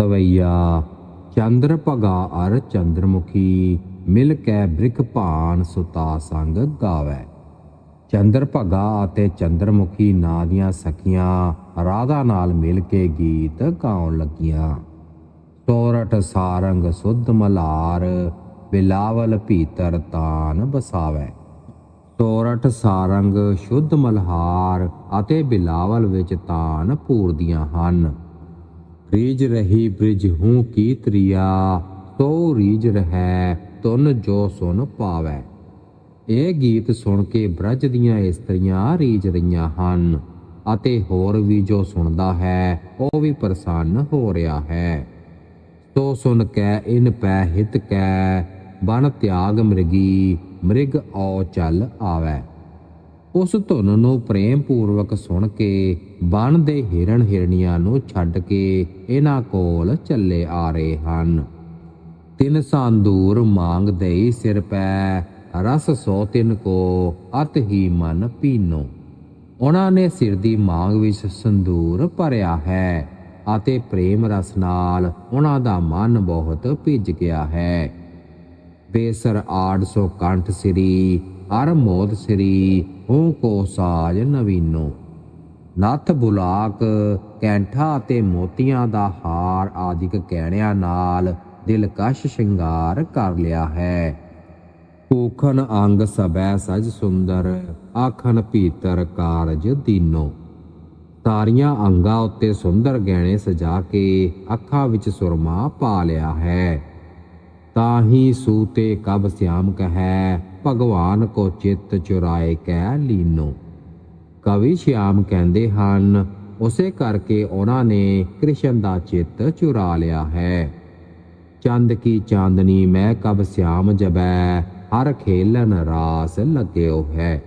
ਸਵਈਆ। ਚੰਦਰ ਭਗਾ ਅਰ ਚੰਦਰਮੁਖੀ, ਮਿਲ ਕੇ ਬ੍ਰਿਖ ਭਾਨ ਸੁਤਾ ਸੰਗ ਗਾਵੇ। ਚੰਦਰ ਭਗਾ ਅਤੇ ਚੰਦਰਮੁਖੀ ਨਾਂ ਦੀਆਂ ਸਖੀਆਂ ਰਾਧਾ ਨਾਲ ਮਿਲ ਕੇ ਗੀਤ ਗਾਉਣ ਲੱਗੀਆਂ। ਸੋਰਠ ਸਾਰੰਗ ਸੁਧ ਮਲਾਰ, ਬਿਲਾਵਲ ਭੀਤਰ ਤਾਨ ਬਸਾਵੇ। ਸੋਰਠ ਸਾਰੰਗ ਸ਼ੁੱਧ ਮਲਹਾਰ ਅਤੇ ਬਿਲਾਵਲ ਵਿੱਚ ਤਾਨ ਪੂਰਦੀਆਂ ਹਨ। ਰੀਜ ਰਹੀ ਬ੍ਰਿਜ ਹੂੰ ਕੀ ਤ੍ਰਿਆ, ਸੋ ਰੀਜ ਰਹਿ ਤੁਨ ਜੋ ਸੁਨ ਪਾਵੇ। ਇਹ ਗੀਤ ਸੁਣ ਕੇ ਬ੍ਰਜ ਦੀਆਂ ਇਸਤਰੀਆਂ ਰੀਜ ਰਹੀਆਂ ਹਨ, ਅਤੇ ਹੋਰ ਵੀ ਜੋ ਸੁਣਦਾ ਹੈ, ਉਹ ਵੀ ਪ੍ਰਸੰਨ ਹੋ ਰਿਹਾ ਹੈ। ਸੋ ਸੁਨ ਕੈ, ਇਨ ਪੈ ਹਿਤ ਕੈ, ਬਨ ਤਿਆਗ ਮ੍ਰਿਗੀ, ਮ੍ਰਿਗ ਔ ਚਲ ਆਵੈ। ਉਸ ਧੁਨ ਨੂੰ ਪ੍ਰੇਮ ਪੂਰਵਕ ਸੁਣ ਕੇ ਬਨ ਦੇ ਹਿਰਣ ਹਿਰਣੀਆਂ ਨੂੰ ਛੱਡ ਕੇ ਇਹਨਾਂ ਕੋਲ ਚੱਲੇ ਆ ਰਹੇ ਹਨ। ਤਿਨ ਸੰਦੂਰ ਮੰਗ ਦੇਈ ਸਿਰ ਪੈ, ਰਸ ਸੋ ਤਿਨ ਕੋ ਅਤ ਹੀ ਮਨ ਪੀਨੋ। ਉਹਨਾਂ ਨੇ ਸਿਰ ਦੀ ਮੰਗ ਵਿੱਚ ਸੰਦੂਰ ਭਰਿਆ ਹੈ ਅਤੇ ਪ੍ਰੇਮ ਰਸ ਨਾਲ ਉਹਨਾਂ ਦਾ ਮਨ ਬਹੁਤ ਭਿੱਜ ਗਿਆ ਹੈ। ਬੇਸਰ ਆੜ ਸੋ ਕੰਠ ਸ੍ਰੀ ਹਰ ਮੋਦ ਸ੍ਰੀ, ਹੂੰ ਕੋ ਸਾਜ ਨਵੀਨੋ। ਨੱਥ ਬੁਲਾਕ ਕੈਂਠਾ ਅਤੇ ਮੋਤੀਆਂ ਦਾ ਹਾਰ ਆਦਿਕ ਕਹਿਣਿਆਂ ਨਾਲ ਦਿਲਕਸ਼ ਸ਼ਿੰਗਾਰ ਕਰ ਲਿਆ ਹੈ। ਕੂਖਨ ਅੰਗ ਸਬੈ ਸਜ ਸੁੰਦਰ ਆਖਨ ਭੀਤਰ ਕਾਰਜ ਦੀਨੋ। ਤਾਰੀਆਂ ਅੰਗਾਂ ਉੱਤੇ ਸੁੰਦਰ ਗਹਿਣੇ ਸਜਾ ਕੇ ਅੱਖਾਂ ਵਿੱਚ ਸੁਰਮਾ ਪਾ ਲਿਆ ਹੈ। ਤਾਹੀ ਸੂਤੇ ਕਬ ਸਿਆਮ ਕਹੈ ਭਗਵਾਨ ਕੋ ਚਿੱਤ ਚੁਰਾਏ ਕੈ ਲੀਨੋ। ਕਵੀ ਸ਼ਿਆਮ ਕਹਿੰਦੇ ਹਨ, ਉਸੇ ਕਰਕੇ ਉਹਨਾਂ ਨੇ ਕ੍ਰਿਸ਼ਨ ਦਾ ਚਿੱਤ ਚੁਰਾ ਲਿਆ ਹੈ। ਚੰਦ ਕੀ ਚਾਂਦਨੀ ਮੈਂ ਕਬ ਸਿਆਮ ਜਬੈ, ਹਰ ਖੇਲਨ ਰਾਸ ਲੱਗਿਓ ਹੈ।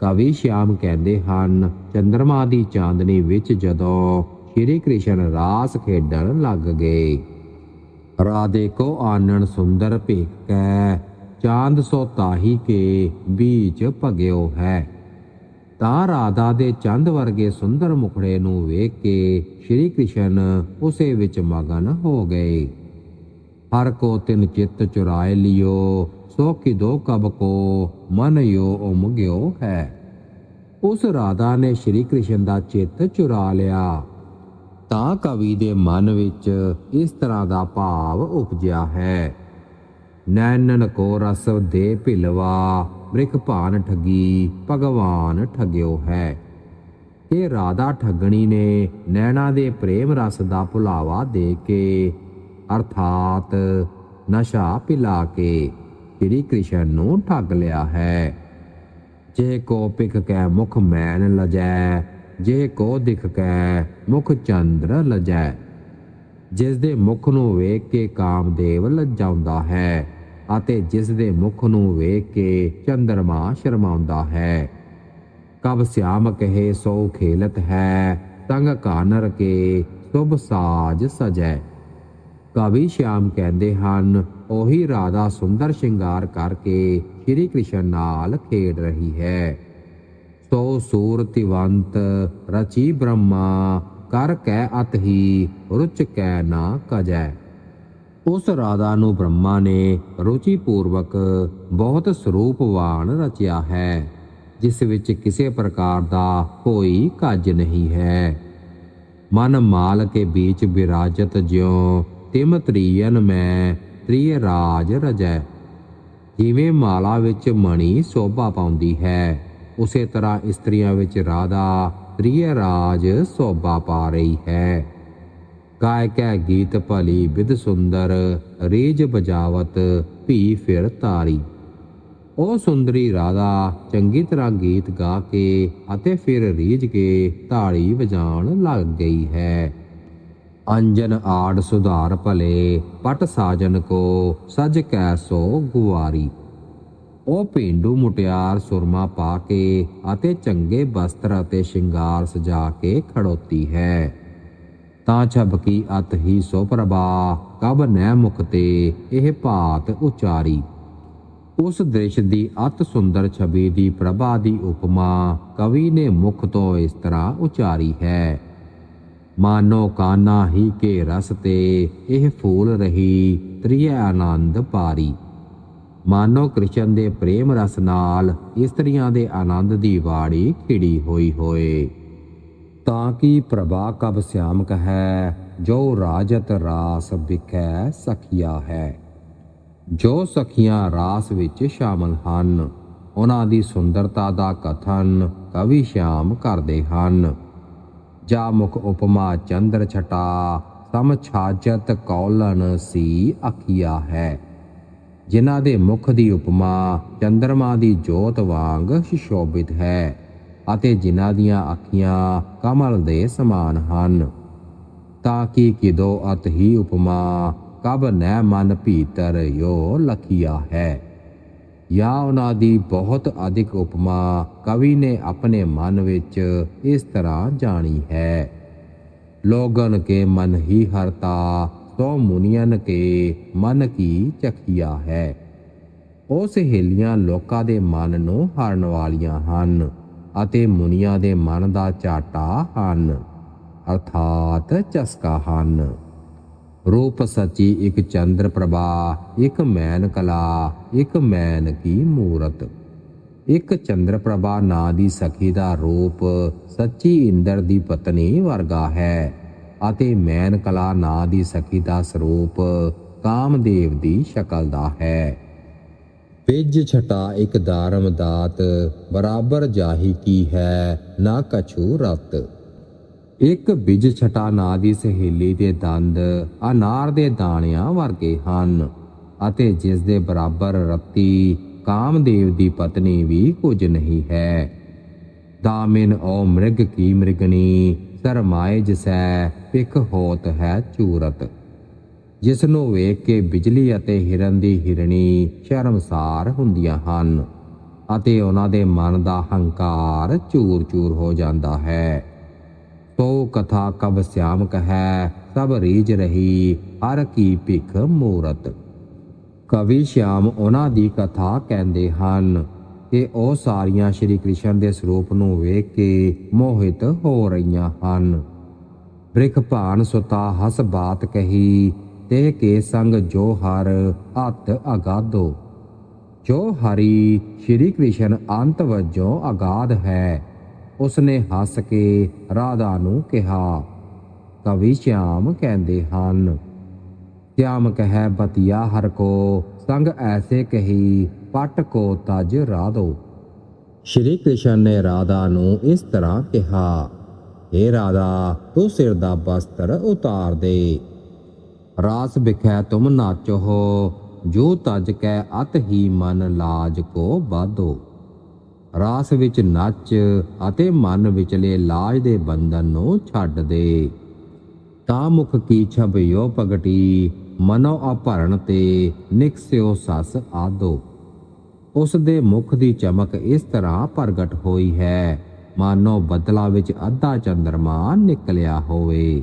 ਕਵੀ ਸ਼ਿਆਮ ਕਹਿੰਦੇ ਹਨ, ਚੰਦਰਮਾ ਦੀ ਚਾਂਦਨੀ ਵਿੱਚ ਜਦੋਂ ਸ਼੍ਰੀ ਕ੍ਰਿਸ਼ਨ ਰਾਸ ਖੇਡਣ ਲੱਗ ਗਏ। ਰਾਧੇ ਕੋ ਆਨਣ ਸੁੰਦਰ ਭੇਖ ਕੈ ਚਾਂਦ ਸੋ ਤਾਹੀ ਕੇ ਬੀਚ ਭਗਿਓ ਹੈ। ਤਾਂ ਰਾਧਾ ਦੇ ਚੰਦ ਵਰਗੇ ਸੁੰਦਰ ਮੁਖੜੇ ਨੂੰ ਵੇਖ ਕੇ ਸ਼੍ਰੀ ਕ੍ਰਿਸ਼ਨ ਉਸੇ ਵਿੱਚ ਮਗਨ ਹੋ ਗਏ। ਹਰ ਕੋ ਤਿਨ ਚਿੱਤ ਚੁਰਾਏ ਲਿਓ, ਸੋ ਕਿਦੋ ਕਬ ਕੋ ਮਨ ਯੋ ਉਮਗਿਓ ਹੈ। ਉਸ ਰਾਧਾ ਨੇ ਸ਼੍ਰੀ ਕ੍ਰਿਸ਼ਨ ਦਾ ਚਿੱਤ ਚੁਰਾ ਲਿਆ। ਤਾਂ ਕਵੀ ਦੇ ਮਨ ਵਿੱਚ ਇਸ ਤਰ੍ਹਾਂ ਦਾ ਭਾਵ ਉਪਜਿਆ ਹੈ। ਨੈਣਨ ਕੋ ਰਸਵ ਦੇ ਭਿਲਵਾ ਬ੍ਰਿਖ ਭਾਨ ਠਗੀ, ਭਗਵਾਨ ਠਗਿਓ ਹੈ। ਇਹ ਰਾਧਾ ਠੱਗਣੀ ਨੇ ਨੈਣਾ ਦੇ ਪ੍ਰੇਮ ਰਸ ਦਾ ਭੁਲਾਵਾ ਦੇ ਕੇ, ਅਰਥਾਤ ਨਸ਼ਾ ਪਿਲਾ ਕੇ ਸ੍ਰੀ ਕ੍ਰਿਸ਼ਨ ਨੂੰ ਠੱਗ ਲਿਆ ਹੈ। ਜੇ ਕੋ ਪਿਖ ਕੈ ਮੁਖ ਮੈਨ ਲਜੈ, ਜੇ ਕੋ ਦਿਖ ਕੈ ਮੁਖ ਚੰਦਰ ਲਜੈ। ਜਿਸ ਦੇ ਮੁਖ ਨੂੰ ਵੇਖ ਕੇ ਕਾਮਦੇਵ ਲਜਾਉਂਦਾ ਹੈ ਅਤੇ ਜਿਸ ਦੇ ਮੁਖ ਨੂੰ ਵੇਖ ਕੇ ਚੰਦਰਮਾ ਸ਼ਰਮਾਉਂਦਾ ਹੈ। ਕਬ ਸਿਆਮ ਕਹੇ ਸੋ ਖੇਲਤ ਹੈ, ਤੰਗ ਕਾਨਰ ਕੇ ਸੁਭ ਸਾਜ ਸਜੈ। ਕਵੀ ਸ਼ਿਆਮ ਕਹਿੰਦੇ ਹਨ, ਉਹੀ ਰਾਧਾ ਸੁੰਦਰ ਸ਼ਿੰਗਾਰ ਕਰਕੇ ਸ਼੍ਰੀ ਕ੍ਰਿਸ਼ਨ ਨਾਲ ਖੇਡ ਰਹੀ ਹੈ। ਸੋ ਸੂਰਤਿਵੰਤ ਰਚੀ ਬ੍ਰਹਮਾ, ਕਰ ਕੈ ਅਤ ਹੀ, ਰੁਚ ਕੈ ਨਾ ਕਜੈ। ਉਸ ਰਾਧਾ ਨੂੰ ਬ੍ਰਹਮਾ ਨੇ ਰੁਚੀ ਪੂਰਵਕ ਬਹੁਤ ਸਰੂਪਵਾਨ ਰਚਿਆ ਹੈ, ਜਿਸ ਵਿੱਚ ਕਿਸੇ ਪ੍ਰਕਾਰ ਦਾ ਕੋਈ ਕੱਜ ਨਹੀਂ ਹੈ। ਮਨ ਮਾਲ ਕੇ ਵਿੱਚ ਵਿਰਾਜਤ ਜਿਉ ਤਿਮ ਤ੍ਰੀਯਨ ਮੈਂ ਤ੍ਰਿਯ ਰਾਜ। ਰਜੈ ਜਿਵੇਂ ਮਾਲਾ ਵਿੱਚ ਮਣੀ ਸੋਭਾ ਪਾਉਂਦੀ ਹੈ, ਉਸੇ ਤਰ੍ਹਾਂ ਇਸਤਰੀਆਂ ਵਿੱਚ ਰਾਧਾ ਤ੍ਰਿਯ ਰਾਜ ਸੋਭਾ ਪਾ ਰਹੀ ਹੈ। ਗਾਇਕੈ ਗੀਤ ਭਲੀ ਵਿਦ ਸੁੰਦਰ, ਰੀਜ ਬਜਾਵਤ ਭੀ ਫਿਰ ਤਾਰੀ ਉਹ ਸੁੰਦਰੀ ਰਾਧਾ, ਚੰਗੀ ਤਰ੍ਹਾਂ ਗੀਤ ਗਾ ਕੇ ਅਤੇ ਫਿਰ ਰੀਝ ਕੇ ਤਾੜੀ ਵਜਾਉਣ ਲੱਗ ਗਈ ਹੈ। ਅੰਜਨ ਆੜ ਸੁਧਾਰ ਭਲੇ, ਪਟ ਸਾਜਨ ਕੋ ਸਜ ਕੈ ਸੋ ਗੁਵਾਰੀ। ਉਹ ਪਿੰਡੂ ਮੁਟਿਆਰ ਸੁਰਮਾ ਪਾ ਕੇ ਅਤੇ ਚੰਗੇ ਵਸਤਰ ਅਤੇ ਸ਼ਿੰਗਾਰ ਸਜਾ ਕੇ ਖੜੋਤੀ ਹੈ। ਤਾਂ ਛਬਕੀ ਅਤ ਹੀ ਸੋ ਪ੍ਰਭਾ, ਕਬ ਨੈ ਮੁਖ ਤੇ ਇਹ ਭਾਤ ਉਚਾਰੀ। ਉਸ ਦ੍ਰਿਸ਼ ਦੀ ਅਤ ਸੁੰਦਰ ਛਬੀ ਦੀ ਪ੍ਰਭਾ ਦੀ ਉਪਮਾ ਕਵੀ ਨੇ ਮੁਖ ਤੋਂ ਇਸ ਤਰ੍ਹਾਂ ਉਚਾਰੀ ਹੈ। ਮਾਨੋ ਕਾਨਾ ਹੀ ਕੇ ਰਸ ਤੇ ਇਹ ਫੂਲ ਰਹੀ, ਤ੍ਰਿਯ ਆਨੰਦ ਪਾਰੀ। ਮਾਨੋ ਕ੍ਰਿਸ਼ਨ ਦੇ ਪ੍ਰੇਮ ਰਸ ਨਾਲ ਇਸਤਰੀਆਂ ਦੇ ਆਨੰਦ ਦੀ ਵਾੜੀ ਖਿੜੀ ਹੋਈ ਹੋਏ। ਤਾਂ ਕਿ ਪ੍ਰਭਾ ਕਬ ਸਿਆਮ ਕਹੈ, ਜੋ ਰਾਜਤ ਰਾਸ ਵਿਖੈ ਸਖੀਆ ਹੈ। ਜੋ ਸਖੀਆਂ ਰਾਸ ਵਿੱਚ ਸ਼ਾਮਲ ਹਨ, ਉਹਨਾਂ ਦੀ ਸੁੰਦਰਤਾ ਦਾ ਕਥਨ ਕਵੀ ਸ਼ਾਮ ਕਰਦੇ ਹਨ। ਜਾ ਮੁਖ ਉਪਮਾ ਚੰਦਰ ਛਟਾ, ਸਮ ਛਾਜਤ ਕੌਲਨ ਸੀ ਅਖੀਆ ਹੈ। ਜਿਨ੍ਹਾਂ ਦੇ ਮੁਖ ਦੀ ਉਪਮਾ ਚੰਦਰਮਾ ਦੀ ਜੋਤ ਵਾਂਗ ਸੁਸ਼ੋਭਿਤ ਹੈ। ਅਤੇ ਜਿਨ੍ਹਾਂ ਦੀਆਂ ਅੱਖੀਆਂ ਕਮਲ ਦੇ ਸਮਾਨ ਹਨ, ਤਾਂ ਕਿ ਕਿਦੋ ਅਤ ਹੀ ਉਪਮਾ ਕਬ ਨੈ ਮਨ ਭੀਤਰ ਯੋ ਲਖੀਆ ਹੈ। ਜਾਂ ਉਹਨਾਂ ਦੀ ਬਹੁਤ ਅਧਿਕ ਉਪਮਾ ਕਵੀ ਨੇ ਆਪਣੇ ਮਨ ਵਿੱਚ ਇਸ ਤਰ੍ਹਾਂ ਜਾਣੀ ਹੈ, ਲੋਗਨ ਕੇ ਮਨ ਹੀ ਹਰਤਾ, ਸੋ ਮੁਨੀਅਨ ਕੇ ਮਨ ਕੀ ਚਖੀਆ ਹੈ। ਉਹ ਸਹੇਲੀਆਂ ਲੋਕਾਂ ਦੇ ਮਨ ਨੂੰ ਹਰਨ ਵਾਲੀਆਂ ਹਨ। ਅਤੇ ਮੁਨੀਆਂ ਦੇ ਮਨ ਦਾ ਚਾਟਾ ਹਨ, ਅਰਥਾਤ ਚਸਕਾ ਹਨ। ਰੂਪ ਸੱਚੀ ਇੱਕ ਚੰਦਰ ਪ੍ਰਭਾ, ਇੱਕ ਮੈਨ ਕਲਾ, ਇੱਕ ਮੈਨ ਕੀ ਮੂਰਤ। ਇੱਕ ਚੰਦਰ ਪ੍ਰਭਾ ਨਾਂ ਦੀ ਸਖੀ ਦਾ ਰੂਪ ਸੱਚੀ ਇੰਦਰ ਦੀ ਪਤਨੀ ਵਰਗਾ ਹੈ ਅਤੇ ਮੈਨ ਕਲਾ ਨਾਂ ਦੀ ਸਖੀ ਦਾ ਸਰੂਪ ਕਾਮਦੇਵ ਦੀ ਸ਼ਕਲ ਦਾ ਹੈ। ਪਿੱਜ ਛਟਾ ਇੱਕ ਧਾਰਮ ਦਾਤ, ਬਰਾਬਰ ਜਾਹੀ ਕੀ ਹੈ, ਨਾ ਕਛੂ ਰਤ। ਇੱਕ ਬਿਜ ਛਟਾ ਨਾਂ ਦੀ ਸਹੇਲੀ ਦੇ ਦੰਦ, ਅਨਾਰ ਦੇ ਦਾਣਿਆਂ ਵਰਗੇ ਹਨ, ਅਤੇ ਜਿਸ ਦੇ ਬਰਾਬਰ ਰੱਤੀ, ਕਾਮਦੇਵ ਦੀ ਪਤਨੀ ਵੀ ਕੁਝ ਨਹੀਂ ਹੈ। ਦਾਮਿਨ ਓ ਮ੍ਰਿਗ ਕੀ ਮ੍ਰਿਗਣੀ ਸਰਮਾਏ ਜਿਸੈ ਪਿਖ ਹੋਤ ਹੈ ਚੂਰਤ। ਜਿਸ ਨੂੰ ਵੇਖ ਕੇ ਬਿਜਲੀ ਅਤੇ ਹਿਰਨ ਦੀ ਹਿਰਣੀ ਸ਼ਰਮਸਾਰ ਹੁੰਦੀਆਂ ਹਨ ਅਤੇ ਉਹਨਾਂ ਦੇ ਮਨ ਦਾ ਹੰਕਾਰ ਚੂਰ-ਚੂਰ ਹੋ ਜਾਂਦਾ ਹੈ। ਤੋ ਕਥਾ ਕਬ ਸਿਆਮ ਹੈ, ਸਭ ਰੀਜ ਰਹੀ, ਹਰ ਕੀ ਭਿਖ ਮੂਰਤ। ਕਵੀ ਸ਼ਿਆਮ ਉਹਨਾਂ ਦੀ ਕਥਾ ਕਹਿੰਦੇ ਹਨ ਕਿ ਉਹ ਸਾਰੀਆਂ ਸ਼੍ਰੀ ਕ੍ਰਿਸ਼ਨ ਦੇ ਸਰੂਪ ਨੂੰ ਵੇਖ ਕੇ ਮੋਹਿਤ ਹੋ ਰਹੀਆਂ ਹਨ। ਬ੍ਰਿਖ ਭਾਨ ਸੁਤਾ ਹਸ ਬਾਤ ਕਹੀ ਤੇ ਕੇ ਸੰਗ ਜੋ ਹਰ ਅਤ ਅਗਾਧੋ। ਜੋ ਹਰੀ ਸ਼੍ਰੀ ਕ੍ਰਿਸ਼ਨ ਅੰਤ ਵਜੋਂ ਅਗਾਧ ਹੈ, ਉਸਨੇ ਹੱਸ ਕੇ ਰਾਧਾ ਨੂੰ ਕਿਹਾ, ਕਵੀ ਸ਼ਾਮ ਕਹਿੰਦੇ ਹਨ ਸ਼ਾਮ ਕਹੈ ਬਤਿਆ ਹਰ ਕੋ ਸੰਗ ਐਸੇ ਕਹੀ, ਪਟ ਕੋ ਤਜ ਰਾਧੋ। ਸ਼੍ਰੀ ਕ੍ਰਿਸ਼ਨ ਨੇ ਰਾਧਾ ਨੂੰ ਇਸ ਤਰ੍ਹਾਂ ਕਿਹਾ ਏ ਰਾਧਾ, ਤੂੰ ਸਿਰ ਦਾ ਬਸਤਰ ਉਤਾਰ ਦੇ। ਰਾਸ ਵਿਖੈ ਤੁਮ ਨਾਚੋ, ਜੋ ਤਜ ਕੈ ਅਤ ਹੀ ਮਨ ਲਾਜ ਕੋ ਬਾਧੋ ਰਾਸ ਵਿੱਚ ਨੱਚ ਅਤੇ ਮਨ ਵਿਚਲੇ ਲਾਜ ਦੇ ਬੰਧਨ ਨੂੰ ਛੱਡ ਦੇ। ਤਾਂ ਮੁਖ ਕੀ ਛਬਿਓ ਪਗਟੀ, ਮਨੋ ਅਭਰਨ ਤੇ ਨਿਕਸਿਓ ਸਸ ਆਦੋ। ਉਸ ਦੇ ਮੁਖ ਦੀ ਚਮਕ ਇਸ ਤਰ੍ਹਾਂ ਪ੍ਰਗਟ ਹੋਈ ਹੈ, ਮਾਨੋ ਬਦਲਾ ਵਿੱਚ ਅੱਧਾ ਚੰਦਰਮਾ ਨਿਕਲਿਆ ਹੋਵੇ।